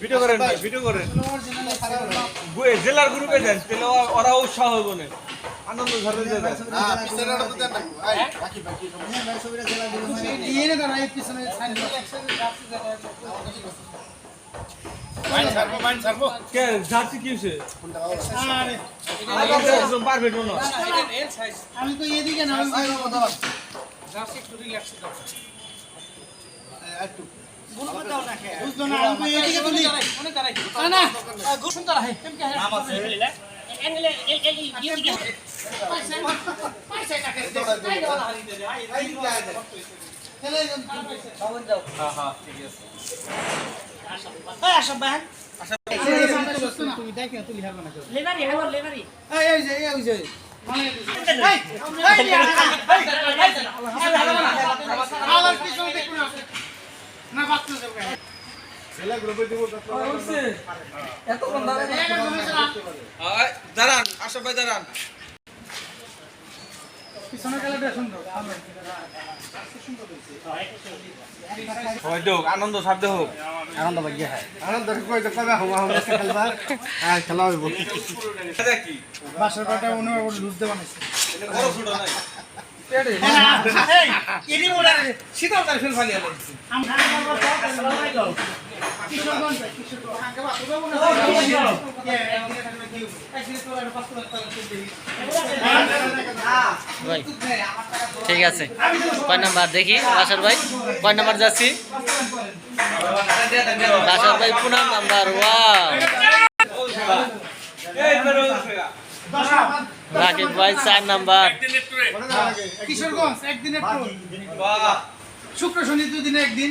Video করেন ভাই, video করেন বু- জেলার গ্রুপে দেন তাহলে ওরা- উৎসাহ হবে না আনন্দ ধরে দেন মাইন ছাড়বো মাইন ছাড়বো কে যাচ্ছি কি হয়েছে একদম পারফেক্ট মনে হয়। আমি তো এদিকে না একটু বুঝলো না আমি এদিকে তুলি। না না গুছুন তারা হে কেমকে হে তুমি দেখে তুলি হবে না লেবারি হ্যাঁ লেবারি এই এই যে এই যে দাঁড়ান আশা ভাই দাঁড়ান পিছনে গেলে বেশ সুন্দর হয় হোক আনন্দ সাধ্য হোক এটা কি বাসার কটা উনি লুজ দেওয়া নিছে বড় ছোট নাই এডি মোড়া শীতল তার ফেল ফালিয়া লাগছে ভাই ঠিক আছে। কয় নাম্বার? দেখি বাসার ভাই। কয় নাম্বার যাচ্ছি? বাসার ভাই পুনাম নাম্বার রাকিব ভাই চার নাম্বার। কিশোরগঞ্জ একদিনের শুক্র শনি দুই দিনে একদিন।